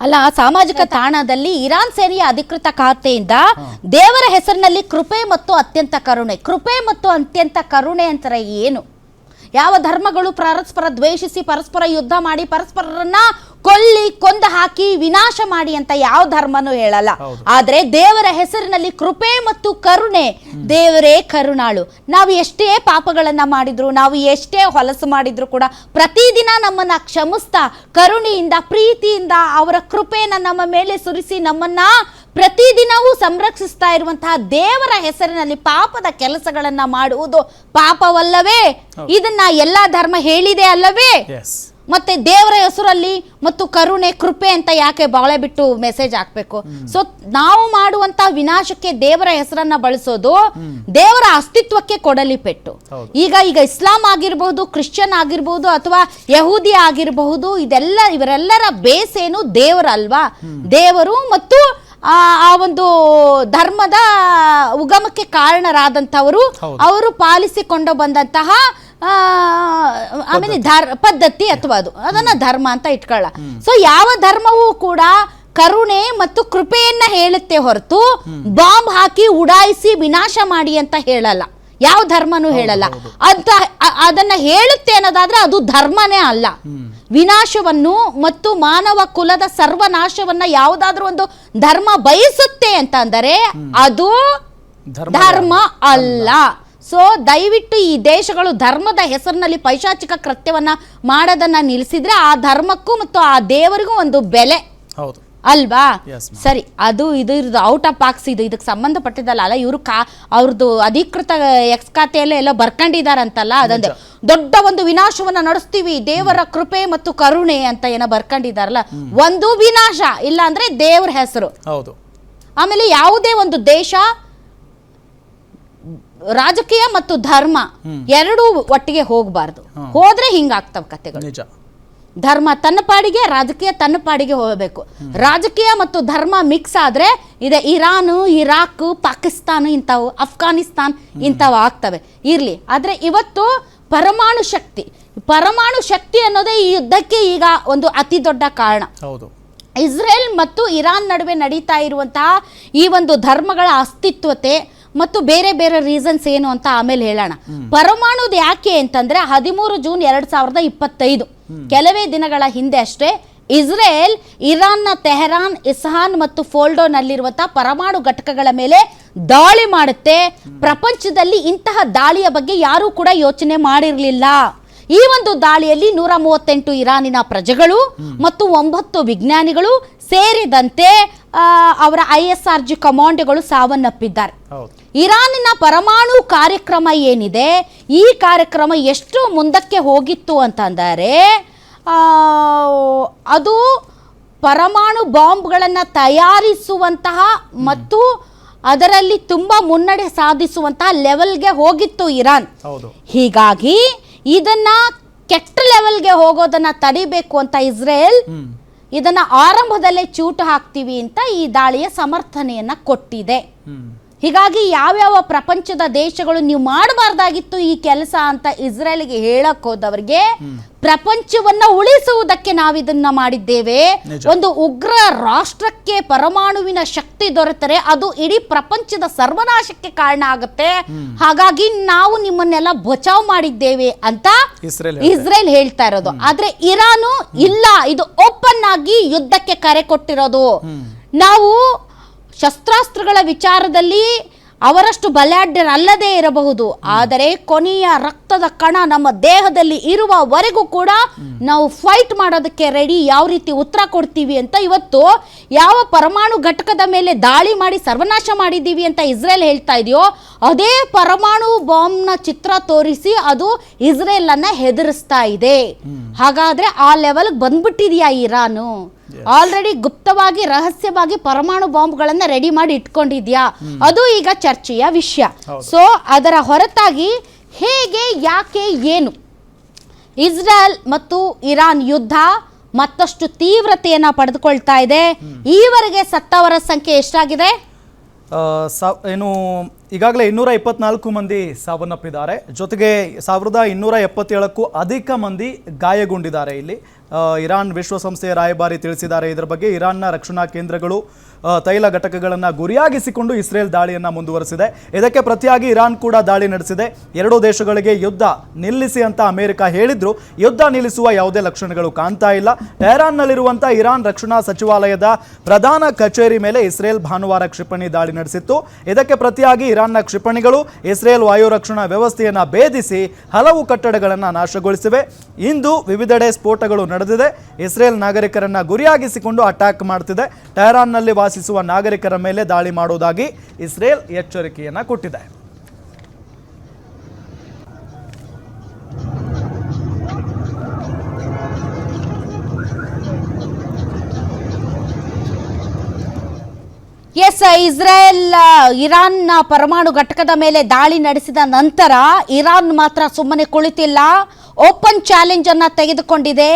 ಅಲ್ಲ ಸಾಮಾಜಿಕ ತಾಣದಲ್ಲಿ ಇರಾನ್ ಸೇನೆಯ ಅಧಿಕೃತ ಖಾತೆಯಿಂದ ದೇವರ ಹೆಸರಿನಲ್ಲಿ ಕೃಪೆ ಮತ್ತು ಅತ್ಯಂತ ಕರುಣೆ. ಕೃಪೆ ಮತ್ತು ಅತ್ಯಂತ ಕರುಣೆ ಅಂತಾರೆ ಏನು? ಯಾವ ಧರ್ಮಗಳು ಪರಸ್ಪರ ದ್ವೇಷಿಸಿ ಪರಸ್ಪರ ಯುದ್ಧ ಮಾಡಿ ಪರಸ್ಪರರನ್ನ ಕೊಲ್ಲಿ ಕೊಂದ ಹಾಕಿ ವಿನಾಶ ಮಾಡಿ ಅಂತ ಯಾವ ಧರ್ಮನೂ ಹೇಳಲ್ಲ. ಆದರೆ ದೇವರ ಹೆಸರಿನಲ್ಲಿ ಕೃಪೆ ಮತ್ತು ಕರುಣೆ ದೇವರೇ ಕರುಣಾಳು. ನಾವು ಎಷ್ಟೇ ಪಾಪಗಳನ್ನ ಮಾಡಿದ್ರು ನಾವು ಎಷ್ಟೇ ಹೊಲಸು ಮಾಡಿದ್ರು ಕೂಡ ಪ್ರತಿದಿನ ನಮ್ಮನ್ನ ಕ್ಷಮಿಸ್ತಾ ಕರುಣೆಯಿಂದ ಪ್ರೀತಿಯಿಂದ ಅವರ ಕೃಪೆಯನ್ನ ನಮ್ಮ ಮೇಲೆ ಸುರಿಸಿ ನಮ್ಮನ್ನ ಪ್ರತಿದಿನವೂ ಸಂರಕ್ಷಿಸ್ತಾ ಇರುವಂತಹ ದೇವರ ಹೆಸರಿನಲ್ಲಿ ಪಾಪದ ಕೆಲಸಗಳನ್ನ ಮಾಡುವುದು ಪಾಪವಲ್ಲವೇ? ಇದನ್ನ ಎಲ್ಲಾ ಧರ್ಮ ಹೇಳಿದೆ ಅಲ್ಲವೇ? ಮತ್ತೆ ದೇವರ ಹೆಸರಲ್ಲಿ ಮತ್ತು ಕರುಣೆ ಕೃಪೆ ಅಂತ ಯಾಕೆ ಬಾಳೆ ಬಿಟ್ಟು ಮೆಸೇಜ್ ಹಾಕ್ಬೇಕು? ಸೊ ನಾವು ಮಾಡುವಂತ ವಿನಾಶಕ್ಕೆ ದೇವರ ಹೆಸರನ್ನ ಬಳಸೋದು ದೇವರ ಅಸ್ತಿತ್ವಕ್ಕೆ ಕೊಡಲಿ ಪೆಟ್ಟು. ಈಗ ಈಗ ಇಸ್ಲಾಂ ಆಗಿರಬಹುದು ಕ್ರಿಶ್ಚಿಯನ್ ಆಗಿರಬಹುದು ಅಥವಾ ಯಹೂದಿ ಆಗಿರಬಹುದು ಇದೆಲ್ಲ ಇವರೆಲ್ಲರ ಬೇಸ್ ಏನು ದೇವರಲ್ವಾ ದೇವರು ಮತ್ತು ಆ ಆ ಒಂದು ಧರ್ಮದ ಉಗಮಕ್ಕೆ ಕಾರಣರಾದಂಥವರು ಅವರು ಪಾಲಿಸಿಕೊಂಡು ಬಂದಂತಹ ಆ, ಆಮೇಲೆ ಧರ್ ಪದ್ಧತಿ ಅಥವಾ ಅದು ಅದನ್ನ ಧರ್ಮ ಅಂತ ಇಟ್ಕೊಳ್ಳ. ಸೊ ಯಾವ ಧರ್ಮವೂ ಕೂಡ ಕರುಣೆ ಮತ್ತು ಕೃಪೆಯನ್ನ ಹೇಳುತ್ತೆ ಹೊರತು ಬಾಂಬ್ ಹಾಕಿ ಉಡಾಯಿಸಿ ವಿನಾಶ ಮಾಡಿ ಅಂತ ಹೇಳಲ್ಲ. ಯಾವ ಧರ್ಮನೂ ಹೇಳಲ್ಲ. ಅಂತ ಅದನ್ನ ಹೇಳುತ್ತೆ ಅನ್ನೋದಾದ್ರೆ ಅದು ಧರ್ಮನೇ ಅಲ್ಲ. ವಿನಾಶವನ್ನು ಮತ್ತು ಮಾನವ ಕುಲದ ಸರ್ವನಾಶವನ್ನ ಯಾವುದಾದ್ರೂ ಒಂದು ಧರ್ಮ ಬಯಸುತ್ತೆ ಅಂತ ಅಂದರೆ ಅದು ಧರ್ಮ ಅಲ್ಲ. ಸೊ ದಯವಿಟ್ಟು ಈ ದೇಶಗಳು ಧರ್ಮದ ಹೆಸರಿನಲ್ಲಿ ಪೈಶಾಚಿಕ ಕೃತ್ಯವನ್ನ ಮಾಡೋದನ್ನ ನಿಲ್ಲಿಸಿದ್ರೆ ಆ ಧರ್ಮಕ್ಕೂ ಮತ್ತು ಆ ದೇವರಿಗೂ ಒಂದು ಬೆಲೆ. ಹೌದು. ಅಲ್ವಾ? ಸರಿ ಅದು ಇದು ಇರೋದು ಔಟ್ ಆಫ್ ಬಾಕ್ಸ್ ಇದು ಇದಕ್ಕೆ ಸಂಬಂಧಪಟ್ಟಿದ್ದಲ್ಲ ಅಲ್ಲ ಇವರು ಕಾ ಅವ್ರದ್ದು ಅಧಿಕೃತ ಎಕ್ಸ್ ಖಾತೆಯಲ್ಲೇ ಎಲ್ಲ ಬರ್ಕೊಂಡಿದಾರಂತಲ್ಲ ಅದೊಂದು. ದೊಡ್ಡ ಒಂದು ವಿನಾಶವನ್ನ ನಡೆಸ್ತೀವಿ ದೇವರ ಕೃಪೆ ಮತ್ತು ಕರುಣೆ ಅಂತ ಏನೋ ಬರ್ಕೊಂಡಿದಾರಲ್ಲ. ಒಂದು ವಿನಾಶ ಇಲ್ಲ ಅಂದ್ರೆ ದೇವ್ರ ಹೆಸರು. ಹೌದು. ಆಮೇಲೆ ಯಾವುದೇ ಒಂದು ದೇಶ ರಾಜಕೀಯ ಮತ್ತು ಧರ್ಮ ಎರಡೂ ಒಟ್ಟಿಗೆ ಹೋಗಬಾರ್ದು. ಹೋದ್ರೆ ಹಿಂಗಾಗ್ತವ ಕತೆಗಳು ನಿಜ. ಧರ್ಮ ತನ್ನ ಪಾಡಿಗೆ ರಾಜಕೀಯ ತನ್ನ ಪಾಡಿಗೆ ಹೋಗಬೇಕು. ರಾಜಕೀಯ ಮತ್ತು ಧರ್ಮ ಮಿಕ್ಸ್ ಆದರೆ ಇದೆ ಇರಾನು ಇರಾಕ್ ಪಾಕಿಸ್ತಾನ ಇಂಥವು ಅಫ್ಘಾನಿಸ್ತಾನ್ ಇಂಥವು ಆಗ್ತವೆ. ಇರಲಿ. ಆದರೆ ಇವತ್ತು ಪರಮಾಣು ಶಕ್ತಿ ಪರಮಾಣು ಶಕ್ತಿ ಅನ್ನೋದೇ ಈ ಯುದ್ಧಕ್ಕೆ ಈಗ ಒಂದು ಅತಿ ದೊಡ್ಡ ಕಾರಣ. ಹೌದು. ಇಸ್ರೇಲ್ ಮತ್ತು ಇರಾನ್ ನಡುವೆ ನಡೀತಾ ಇರುವಂತಹ ಈ ಒಂದು ಧರ್ಮಗಳ ಅಸ್ತಿತ್ವತೆ ಮತ್ತು ಬೇರೆ ಬೇರೆ ರೀಸನ್ಸ್ ಏನು ಅಂತ ಆಮೇಲೆ ಹೇಳೋಣ. ಪರಮಾಣುದು ಯಾಕೆ ಅಂತಂದ್ರೆ ಹದಿಮೂರು ಜೂನ್ ಎರಡ್ ಸಾವಿರದ ಇಪ್ಪತ್ತೈದು. ಕೆಲವೇ ದಿನಗಳ ಹಿಂದೆ ಅಷ್ಟೇ ಇಸ್ರೇಲ್ ಇರಾನ್ನ ತೆಹರಾನ್ ಇಸ್ಹಾನ್ ಮತ್ತು ಫೋಲ್ಡೋನಲ್ಲಿರುವಂತಹ ಪರಮಾಣು ಘಟಕಗಳ ಮೇಲೆ ದಾಳಿ ಮಾಡುತ್ತೆ. ಪ್ರಪಂಚದಲ್ಲಿ ಇಂತಹ ದಾಳಿಯ ಬಗ್ಗೆ ಯಾರೂ ಕೂಡ ಯೋಚನೆ ಮಾಡಿರಲಿಲ್ಲ. ಈ ಒಂದು ದಾಳಿಯಲ್ಲಿ ನೂರ ಮೂವತ್ತೆಂಟು ಇರಾನಿನ ಪ್ರಜೆಗಳು ಮತ್ತು ಒಂಬತ್ತು ವಿಜ್ಞಾನಿಗಳು ಸೇರಿದಂತೆ ಅವರ ಐ ಎಸ್ ಆರ್ ಜಿ ಕಮಾಂಡೋಗಳು ಸಾವನ್ನಪ್ಪಿದ್ದಾರೆ. ಇರಾನಿನ ಪರಮಾಣು ಕಾರ್ಯಕ್ರಮ ಏನಿದೆ? ಈ ಕಾರ್ಯಕ್ರಮ ಎಷ್ಟು ಮುಂದಕ್ಕೆ ಹೋಗಿತ್ತು ಅಂತಂದರೆ ಅದು ಪರಮಾಣು ಬಾಂಬ್ಗಳನ್ನು ತಯಾರಿಸುವಂತಹ ಮತ್ತು ಅದರಲ್ಲಿ ತುಂಬ ಮುನ್ನಡೆ ಸಾಧಿಸುವಂತಹ ಲೆವೆಲ್ಗೆ ಹೋಗಿತ್ತು ಇರಾನ್. ಹೀಗಾಗಿ ಇದನ್ನ ಕೆಟ್ಟ ಲೆವೆಲ್ಗೆ ಹೋಗೋದನ್ನ ತಡಿಬೇಕು ಅಂತ ಇಸ್ರೇಲ್ ಇದನ್ನ ಆರಂಭದಲ್ಲೇ ಚೂಟು ಹಾಕ್ತೀವಿ ಅಂತ ಈ ದಾಳಿಯ ಸಮರ್ಥನೆಯನ್ನ ಕೊಟ್ಟಿದೆ. ಹೀಗಾಗಿ ಯಾವ್ಯಾವ ಪ್ರಪಂಚದ ದೇಶಗಳು ನೀವು ಮಾಡಬಾರ್ದಾಗಿತ್ತು ಈ ಕೆಲಸ ಅಂತ ಇಸ್ರೇಲ್ಗೆ ಹೇಳಕ್ ಹೋದವರಿಗೆ ಪ್ರಪಂಚವನ್ನ ಉಳಿಸುವುದಕ್ಕೆ ನಾವಿದನ್ನ ಮಾಡಿದ್ದೇವೆ. ಒಂದು ಉಗ್ರ ರಾಷ್ಟ್ರಕ್ಕೆ ಪರಮಾಣುವಿನ ಶಕ್ತಿ ದೊರೆತರೆ ಅದು ಇಡೀ ಪ್ರಪಂಚದ ಸರ್ವನಾಶಕ್ಕೆ ಕಾರಣ ಆಗುತ್ತೆ. ಹಾಗಾಗಿ ನಾವು ನಿಮ್ಮನ್ನೆಲ್ಲ ಬಚಾವ್ ಮಾಡಿದ್ದೇವೆ ಅಂತ ಇಸ್ರೇಲ್ ಇಸ್ರೇಲ್ ಹೇಳ್ತಾ ಇರೋದು. ಆದ್ರೆ ಇರಾನು ಇಲ್ಲ. ಇದು ಓಪನ್ ಆಗಿ ಯುದ್ಧಕ್ಕೆ ಕರೆ ಕೊಟ್ಟಿರೋದು. ನಾವು ಶಸ್ತ್ರಾಸ್ತ್ರಗಳ ವಿಚಾರದಲ್ಲಿ ಅವರಷ್ಟು ಬಲಾಢ್ಯರಲ್ಲದೇ ಇರಬಹುದು. ಆದರೆ ಕೊನೆಯ ರಕ್ತದ ಕಣ ನಮ್ಮ ದೇಹದಲ್ಲಿ ಇರುವವರೆಗೂ ಕೂಡ ನಾವು ಫೈಟ್ ಮಾಡೋದಕ್ಕೆ ರೆಡಿ ಯಾವ ರೀತಿ ಉತ್ತರ ಕೊಡ್ತೀವಿ ಅಂತ ಇವತ್ತು ಯಾವ ಪರಮಾಣು ಘಟಕದ ಮೇಲೆ ದಾಳಿ ಮಾಡಿ ಸರ್ವನಾಶ ಮಾಡಿದ್ದೀವಿ ಅಂತ ಇಸ್ರೇಲ್ ಹೇಳ್ತಾ ಇದೆಯೋ, ಅದೇ ಪರಮಾಣು ಬಾಂಬ್ನ ಚಿತ್ರ ತೋರಿಸಿ ಅದು ಇಸ್ರೇಲ್ ಅನ್ನ ಹೆದರಿಸ್ತಾ ಇದೆ. ಹಾಗಾದ್ರೆ ಆ ಲೆವೆಲ್ಗೆ ಬಂದ್ಬಿಟ್ಟಿದೆಯಾ ಇರಾನು? ಆಲ್ರೆಡಿ ಗುಪ್ತವಾಗಿ ರಹಸ್ಯವಾಗಿ ಪರಮಾಣು ಬಾಂಬ್ಗಳನ್ನ ರೆಡಿ ಮಾಡಿ ಇಟ್ಕೊಂಡಿದ್ಯಾ? ಅದು ಈಗ ಚರ್ಚೆಯ ವಿಷಯ. ಸೊ ಅದರ ಹೊರತಾಗಿ ಹೇಗೆ ಯಾಕೆ ಏನು? ಇಸ್ರೇಲ್ ಮತ್ತು ಇರಾನ್ ಯುದ್ಧ ಮತ್ತಷ್ಟು ತೀವ್ರತೆಯನ್ನ ಪಡೆದುಕೊಳ್ತಾ ಇದೆ. ಈವರೆಗೆ ಸತ್ತವರ ಸಂಖ್ಯೆ ಎಷ್ಟಾಗಿದೆ? ಏನು ಈಗಾಗಲೇ ಇನ್ನೂರ ಇಪ್ಪತ್ನಾಲ್ಕು ಮಂದಿ ಸಾವನ್ನಪ್ಪಿದ್ದಾರೆ. ಜೊತೆಗೆ ಸಾವಿರದ ಇನ್ನೂರ ಎಪ್ಪತ್ತೇಳಕ್ಕೂ ಅಧಿಕ ಮಂದಿ ಗಾಯಗೊಂಡಿದ್ದಾರೆ ಇಲ್ಲಿ. ಇರಾನ್ ವಿಶ್ವಸಂಸ್ಥೆಯ ರಾಯಭಾರಿ ತಿಳಿಸಿದ್ದಾರೆ. ಇದರ ಬಗ್ಗೆ ಇರಾನ್ನ ರಕ್ಷಣಾ ಕೇಂದ್ರಗಳು ತೈಲ ಘಟಕಗಳನ್ನು ಗುರಿಯಾಗಿಸಿಕೊಂಡು ಇಸ್ರೇಲ್ ದಾಳಿಯನ್ನು ಮುಂದುವರೆಸಿದೆ. ಇದಕ್ಕೆ ಪ್ರತಿಯಾಗಿ ಇರಾನ್ ಕೂಡ ದಾಳಿ ನಡೆಸಿದೆ. ಎರಡೂ ದೇಶಗಳಿಗೆ ಯುದ್ಧ ನಿಲ್ಲಿಸಿ ಅಂತ ಅಮೆರಿಕ ಹೇಳಿದ್ರು. ಯುದ್ಧ ನಿಲ್ಲಿಸುವ ಯಾವುದೇ ಲಕ್ಷಣಗಳು ಕಾಣ್ತಾ ಇಲ್ಲ. ಟೆಹರಾನ್ನಲ್ಲಿರುವಂಥ ಇರಾನ್ ರಕ್ಷಣಾ ಸಚಿವಾಲಯದ ಪ್ರಧಾನ ಕಚೇರಿ ಮೇಲೆ ಇಸ್ರೇಲ್ ಭಾನುವಾರ ಕ್ಷಿಪಣಿ ದಾಳಿ ನಡೆಸಿತ್ತು. ಇದಕ್ಕೆ ಪ್ರತಿಯಾಗಿ ಇರಾನ್ನ ಕ್ಷಿಪಣಿಗಳು, ಇಸ್ರೇಲ್ ವಾಯು ರಕ್ಷಣಾ ವ್ಯವಸ್ಥೆಯನ್ನು ಭೇದಿಸಿ ಹಲವು ಕಟ್ಟಡಗಳನ್ನು ನಾಶಗೊಳಿಸಿವೆ. ಇಂದು ವಿವಿಧೆಡೆ ಸ್ಫೋಟಗಳು ನಡೆದಿದೆ. ಇಸ್ರೇಲ್ ನಾಗರಿಕರನ್ನ ಗುರಿಯಾಗಿಸಿಕೊಂಡು ಅಟ್ಯಾಕ್ ಮಾಡ್ತಿದೆ. ಟೆಹರಾನ್ನಲ್ಲಿ ವಾಸಿಸುವ ನಾಗರಿಕರ ಮೇಲೆ ದಾಳಿ ಮಾಡುವುದಾಗಿ ಇಸ್ರೇಲ್ ಎಚ್ಚರಿಕೆಯನ್ನ ಕೊಟ್ಟಿದೆ. ಎಸ್, ಇಸ್ರೇಲ್ ಇರಾನ್ ಇರಾನ್ನ ಪರಮಾಣು ಘಟಕದ ಮೇಲೆ ದಾಳಿ ನಡೆಸಿದ ನಂತರ ಇರಾನ್ ಮಾತ್ರ ಸುಮ್ಮನೆ ಕುಳಿತಿಲ್ಲ. ಓಪನ್ ಚಾಲೆಂಜ್ ಅನ್ನ ತೆಗೆದುಕೊಂಡಿದೆ.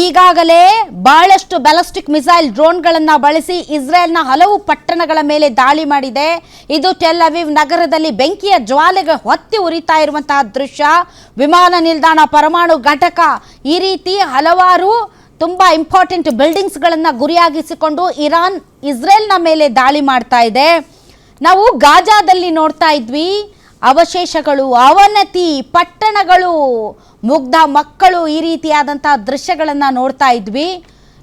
ಈಗಾಗಲೇ ಬಹಳಷ್ಟು ಬ್ಯಾಲಿಸ್ಟಿಕ್ ಮಿಸೈಲ್ ಡ್ರೋನ್ಗಳನ್ನು ಬಳಸಿ ಇಸ್ರೇಲ್ನ ಹಲವು ಪಟ್ಟಣಗಳ ಮೇಲೆ ದಾಳಿ ಮಾಡಿದೆ. ಇದು ಟೆಲ್ ಅವೀವ್ ನಗರದಲ್ಲಿ ಬೆಂಕಿಯ ಜ್ವಾಲೆಗೆ ಹೊತ್ತಿ ಉರಿತಾ ಇರುವಂತಹ ದೃಶ್ಯ. ವಿಮಾನ ನಿಲ್ದಾಣ ಪರಮಾಣು ಘಟಕ ಈ ರೀತಿ ಹಲವಾರು ತುಂಬಾ ಇಂಪಾರ್ಟೆಂಟ್ ಬಿಲ್ಡಿಂಗ್ಸ್ಗಳನ್ನು ಗುರಿಯಾಗಿಸಿಕೊಂಡು ಇರಾನ್, ಇಸ್ರೇಲ್ನ ಮೇಲೆ ದಾಳಿ ಮಾಡ್ತಾ ಇದೆ. ನಾವು ಗಾಜಾದಲ್ಲಿ ನೋಡ್ತಾ ಇದ್ವಿ. ಅವಶೇಷಗಳು, ಅವನತಿ, ಪಟ್ಟಣಗಳು ಮುಗ್ಧ ಮಕ್ಕಳು ಈ ರೀತಿಯಾದಂತಹ ದೃಶ್ಯಗಳನ್ನು ನೋಡ್ತಾ ಇದ್ವಿ.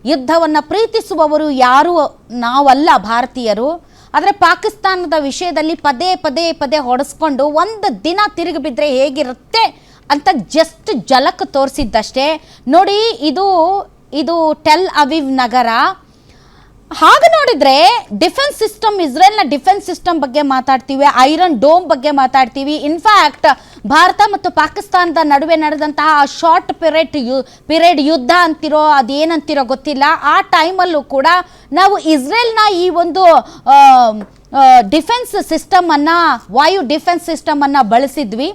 ಯುದ್ಧವನ್ನು ಪ್ರೀತಿಸುವವರು ಯಾರು? ನಾವಲ್ಲ ಭಾರತೀಯರು. ಆದರೆ ಪಾಕಿಸ್ತಾನದ ವಿಷಯದಲ್ಲಿ ಪದೇ ಪದೇ ಪದೇ ಹೊಡೆಸ್ಕೊಂಡು ಒಂದು ದಿನ ತಿರುಗಿ ಬಿದ್ದರೆ ಹೇಗಿರುತ್ತೆ ಅಂತ ಜಸ್ಟ್ ಜಲಕ್ ತೋರಿಸಿದ್ದಷ್ಟೇ. ನೋಡಿ, ಇದು ಇದು ಟೆಲ್ ಅವಿವ್ ನಗರ. ಹಾಗೆ ನೋಡಿದ್ರೆ ಡಿಫೆನ್ಸ್ ಸಿಸ್ಟಮ್ ಇಸ್ರೇಲ್ನ ಡಿಫೆನ್ಸ್ ಸಿಸ್ಟಮ್ ಬಗ್ಗೆ ಮಾತಾಡ್ತೀವಿ, ಐರನ್ ಡೋಮ್ ಬಗ್ಗೆ ಮಾತಾಡ್ತೀವಿ. ಇನ್ಫ್ಯಾಕ್ಟ್ ಭಾರತ ಮತ್ತು ಪಾಕಿಸ್ತಾನದ ನಡುವೆ ನಡೆದಂತಹ ಶಾರ್ಟ್ ಪಿರಿಯಡ್ ಯು ಪಿರಿಯಡ್ ಯುದ್ಧ ಅಂತಿರೋ, ಅದೇನಂತಿರೋ ಗೊತ್ತಿಲ್ಲ. ಆ ಟೈಮಲ್ಲೂ ಕೂಡ ನಾವು ಇಸ್ರೇಲ್ನ ಈ ಒಂದು ಡಿಫೆನ್ಸ್ ಸಿಸ್ಟಮನ್ನು ವಾಯು ಡಿಫೆನ್ಸ್ ಸಿಸ್ಟಮನ್ನು ಬಳಸಿದ್ವಿ.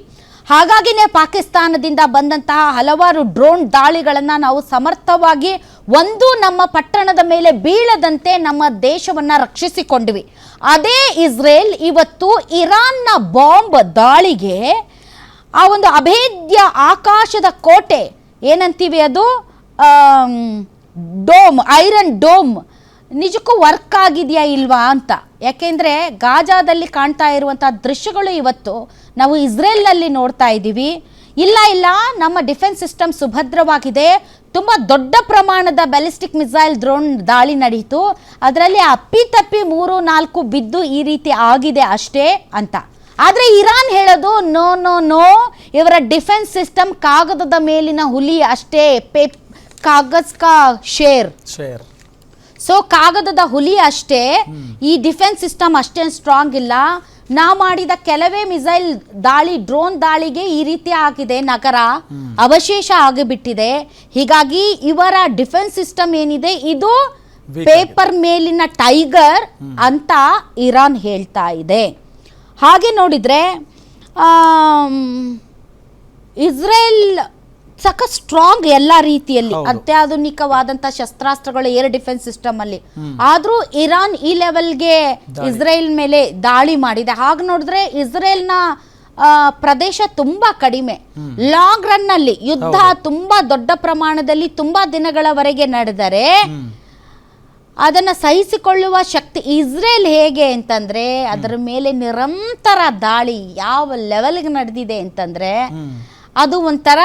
ಹಾಗಾಗಿನೇ ಪಾಕಿಸ್ತಾನದಿಂದ ಬಂದಂತಹ ಹಲವಾರು ಡ್ರೋನ್ ದಾಳಿಗಳನ್ನು ನಾವು ಸಮರ್ಥವಾಗಿ ಒಂದು ನಮ್ಮ ಪಟ್ಟಣದ ಮೇಲೆ ಬೀಳದಂತೆ ನಮ್ಮ ದೇಶವನ್ನು ರಕ್ಷಿಸಿಕೊಂಡ್ವಿ. ಅದೇ ಇಸ್ರೇಲ್ ಇವತ್ತು ಇರಾನ್ನ ಬಾಂಬ್ ದಾಳಿಗೆ ಆ ಒಂದು ಅಭೇದ್ಯ ಆಕಾಶದ ಕೋಟೆ, ಏನಂತೀವಿ ಅದು? Dome, iron dome. ನಿಜಕ್ಕೂ ವರ್ಕ್ ಆಗಿದೆಯಾ ಇಲ್ವಾ ಅಂತ. ಯಾಕೆಂದರೆ ಗಾಜಾದಲ್ಲಿ ಕಾಣ್ತಾ ಇರುವಂಥ ದೃಶ್ಯಗಳು ಇವತ್ತು ನಾವು ಇಸ್ರೇಲ್ನಲ್ಲಿ ನೋಡ್ತಾ ಇದ್ದೀವಿ ಇಲ್ಲ ಇಲ್ಲ, ನಮ್ಮ ಡಿಫೆನ್ಸ್ ಸಿಸ್ಟಮ್ ಸುಭದ್ರವಾಗಿದೆ. ತುಂಬ ದೊಡ್ಡ ಪ್ರಮಾಣದ ಬ್ಯಾಲಿಸ್ಟಿಕ್ ಮಿಸೈಲ್ ಡ್ರೋನ್ ದಾಳಿ ನಡೀತು. ಅದರಲ್ಲಿ ಅಪ್ಪಿತಪ್ಪಿ ಮೂರು ನಾಲ್ಕು ಬಿದ್ದು ಈ ರೀತಿ ಆಗಿದೆ ಅಷ್ಟೇ ಅಂತ. ಆದರೆ ಇರಾನ್ ಹೇಳೋದು ನೋ ನೋ ನೋ ಇವರ ಡಿಫೆನ್ಸ್ ಸಿಸ್ಟಮ್ ಕಾಗದದ ಮೇಲಿನ ಹುಲಿ ಅಷ್ಟೇ ಪೇಪ್ ಕಾಗಜ್ ಕಾ ಶೇರ್. ಶೇರ್. ಸೊ ಕಾಗದದ ಹುಲಿ ಅಷ್ಟೇ ಈ ಡಿಫೆನ್ಸ್ ಸಿಸ್ಟಮ್ ಅಷ್ಟೇನು ಸ್ಟ್ರಾಂಗ್ ಇಲ್ಲ. ನಾ ಮಾಡಿದ ಕೆಲವೇ ಮಿಸೈಲ್ ದಾಳಿ ಡ್ರೋನ್ ದಾಳಿಗೆ ಈ ರೀತಿ ಆಗಿದೆ ನಗರ ಅವಶೇಷ ಆಗಿಬಿಟ್ಟಿದೆ. ಹೀಗಾಗಿ ಇವರ ಡಿಫೆನ್ಸ್ ಸಿಸ್ಟಮ್ ಏನಿದೆ ಇದು ಪೇಪರ್ ಮೇಲಿನ ಟೈಗರ್ ಅಂತ ಇರಾನ್ ಹೇಳ್ತಾ ಇದೆ. ಹಾಗೆ ನೋಡಿದ್ರೆ ಇಸ್ರೇಲ್ ಸಖ ಸ್ಟ್ರಾಂಗ್ ಎಲ್ಲಾ ರೀತಿಯಲ್ಲಿ ಅತ್ಯಾಧುನಿಕವಾದಂತಹ ಶಸ್ತ್ರಾಸ್ತ್ರಗಳು ಏರ್ ಡಿಫೆನ್ಸ್ ಸಿಸ್ಟಮ್ ಅಲ್ಲಿ. ಆದ್ರೂ ಇರಾನ್ ಈ ಲೆವೆಲ್ಗೆ ಇಸ್ರೇಲ್ ಮೇಲೆ ದಾಳಿ ಮಾಡಿದೆ. ಹಾಗ ನೋಡಿದ್ರೆ ಇಸ್ರೇಲ್ನ ಪ್ರದೇಶ ತುಂಬಾ ಕಡಿಮೆ. ಲಾಂಗ್ ರನ್ನಲ್ಲಿ ಯುದ್ಧ ತುಂಬಾ ದೊಡ್ಡ ಪ್ರಮಾಣದಲ್ಲಿ ತುಂಬಾ ದಿನಗಳವರೆಗೆ ನಡೆದರೆ ಅದನ್ನ ಸಹಿಸಿಕೊಳ್ಳುವ ಶಕ್ತಿ ಇಸ್ರೇಲ್ ಹೇಗೆ ಅಂತಂದ್ರೆ ಅದರ ಮೇಲೆ ನಿರಂತರ ದಾಳಿ ಯಾವ ಲೆವೆಲ್ಗೆ ನಡೆದಿದೆ ಅಂತಂದ್ರೆ ಅದು ಒಂಥರ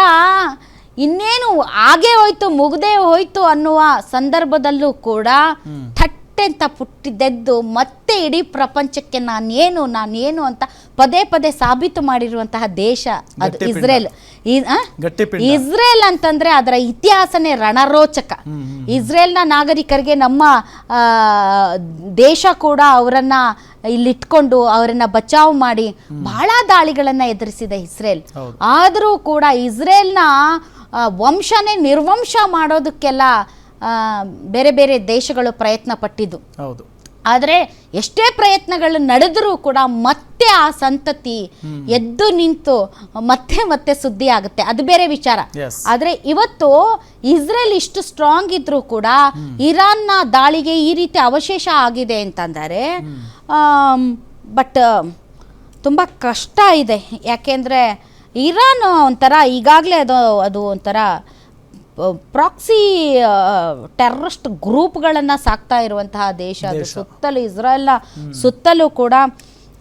ಇನ್ನೇನು ಆಗೇ ಹೋಯ್ತು ಮುಗದೆ ಹೋಯ್ತು ಅನ್ನುವ ಸಂದರ್ಭದಲ್ಲೂ ಕೂಡ ಥಟ್ಟೆ ಅಂತ ಪುಟ್ಟಿದ್ದೆದ್ದು ಮತ್ತೆ ಇಡೀ ಪ್ರಪಂಚಕ್ಕೆ ನಾನೇನು ನಾನೇನು ಅಂತ ಪದೇ ಪದೇ ಸಾಬೀತು ಮಾಡಿರುವಂತಹ ದೇಶ ಅದು ಇಸ್ರೇಲ್? ಇಸ್ರೇಲ್ ಅಂತಂದ್ರೆ ಅದರ ಇತಿಹಾಸನೇ ರಣರೋಚಕ. ಇಸ್ರೇಲ್ನ ನಾಗರಿಕರಿಗೆ ನಮ್ಮ ದೇಶ ಕೂಡ ಅವರನ್ನ ಇಲ್ಲಿಟ್ಕೊಂಡು ಅವರನ್ನ ಬಚಾವ್ ಮಾಡಿ ಬಹಳ ದಾಳಿಗಳನ್ನ ಎದುರಿಸಿದೆ ಇಸ್ರೇಲ್. ಆದರೂ ಕೂಡ ಇಸ್ರೇಲ್ನ ನ ವಂಶನೇ ನಿರ್ವಂಶ ಮಾಡೋದಕ್ಕೆಲ್ಲ ಬೇರೆ ಬೇರೆ ದೇಶಗಳು ಪ್ರಯತ್ನ ಪಟ್ಟಿದ್ದು ಹೌದು. ಆದರೆ ಎಷ್ಟೇ ಪ್ರಯತ್ನಗಳು ನಡೆದರೂ ಕೂಡ ಮತ್ತೆ ಆ ಸಂತತಿ ಎದ್ದು ನಿಂತು ಮತ್ತೆ ಮತ್ತೆ ಸುದ್ದಿ ಆಗುತ್ತೆ. ಅದು ಬೇರೆ ವಿಚಾರ. ಆದರೆ ಇವತ್ತು ಇಸ್ರೇಲ್ ಇಷ್ಟು ಸ್ಟ್ರಾಂಗ್ ಇದ್ರೂ ಕೂಡ ಇರಾನ್ನ ದಾಳಿಗೆ ಈ ರೀತಿ ಅವಶೇಷ ಆಗಿದೆ ಅಂತಂದರೆ ಬಟ್ ತುಂಬ ಕಷ್ಟ ಇದೆ. ಯಾಕೆಂದರೆ ಇರಾನ್ ಒಂಥರ ಈಗಾಗಲೇ ಅದು ಅದು ಒಂಥರ ಪ್ರಾಕ್ಸಿ ಟೆರರಿಸ್ಟ್ ಗ್ರೂಪ್ಗಳನ್ನು ಸಾಕ್ತಾ ಇರುವಂತಹ ದೇಶ ಅದು. ಸುತ್ತಲೂ ಇಸ್ರಾಯೆಲ್ನ ಸುತ್ತಲೂ ಕೂಡ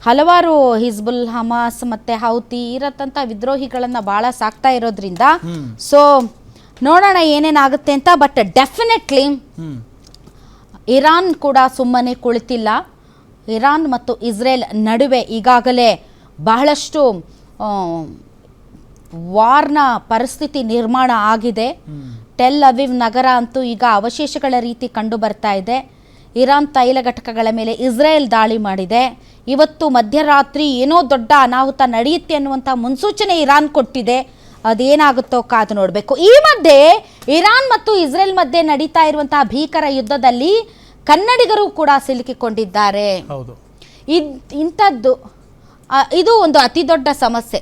ಹಲವಾರು ಹಿಜ್ಬುಲ್ ಹಮಾಸ್ ಮತ್ತೆ ಹೌತಿ ಇರತ್ತಂತ ವಿದ್ರೋಹಿಗಳನ್ನ ಬಹಳ ಸಾಕ್ತಾ ಇರೋದ್ರಿಂದ ಸೊ ನೋಡೋಣ ಏನೇನಾಗುತ್ತೆ ಅಂತ ಬಟ್ ಡೆಫಿನೆಟ್ಲಿ ಇರಾನ್ ಕೂಡ ಸುಮ್ಮನೆ ಕುಳಿತಿಲ್ಲ. ಇರಾನ್ ಮತ್ತು ಇಸ್ರೇಲ್ ನಡುವೆ ಈಗಾಗಲೇ ಬಹಳಷ್ಟು ವಾರ್ನ ಪರಿಸ್ಥಿತಿ ನಿರ್ಮಾಣ ಆಗಿದೆ. ಟೆಲ್ ಅವಿವ್ ನಗರ ಅಂತೂ ಈಗ ಅವಶೇಷಗಳ ರೀತಿ ಕಂಡು ಬರ್ತಾ ಇದೆ. ಇರಾನ್ ತೈಲ ಘಟಕಗಳ ಮೇಲೆ ಇಸ್ರೇಲ್ ದಾಳಿ ಮಾಡಿದೆ. ಇವತ್ತು ಮಧ್ಯರಾತ್ರಿ ಏನೋ ದೊಡ್ಡ ಅನಾಹುತ ನಡೆಯುತ್ತೆ ಅನ್ನುವಂಥ ಮುನ್ಸೂಚನೆ ಇರಾನ್ ಕೊಟ್ಟಿದೆ. ಅದೇನಾಗುತ್ತೋ ಕಾದು ನೋಡಬೇಕು. ಈ ಮಧ್ಯೆ ಇರಾನ್ ಮತ್ತು ಇಸ್ರೇಲ್ ಮಧ್ಯೆ ನಡೀತಾ ಇರುವಂತಹ ಭೀಕರ ಯುದ್ಧದಲ್ಲಿ ಕನ್ನಡಿಗರು ಕೂಡ ಸಿಲುಕಿಕೊಂಡಿದ್ದಾರೆ. ಇಂಥದ್ದು ಇದು ಒಂದು ಅತಿ ದೊಡ್ಡ ಸಮಸ್ಯೆ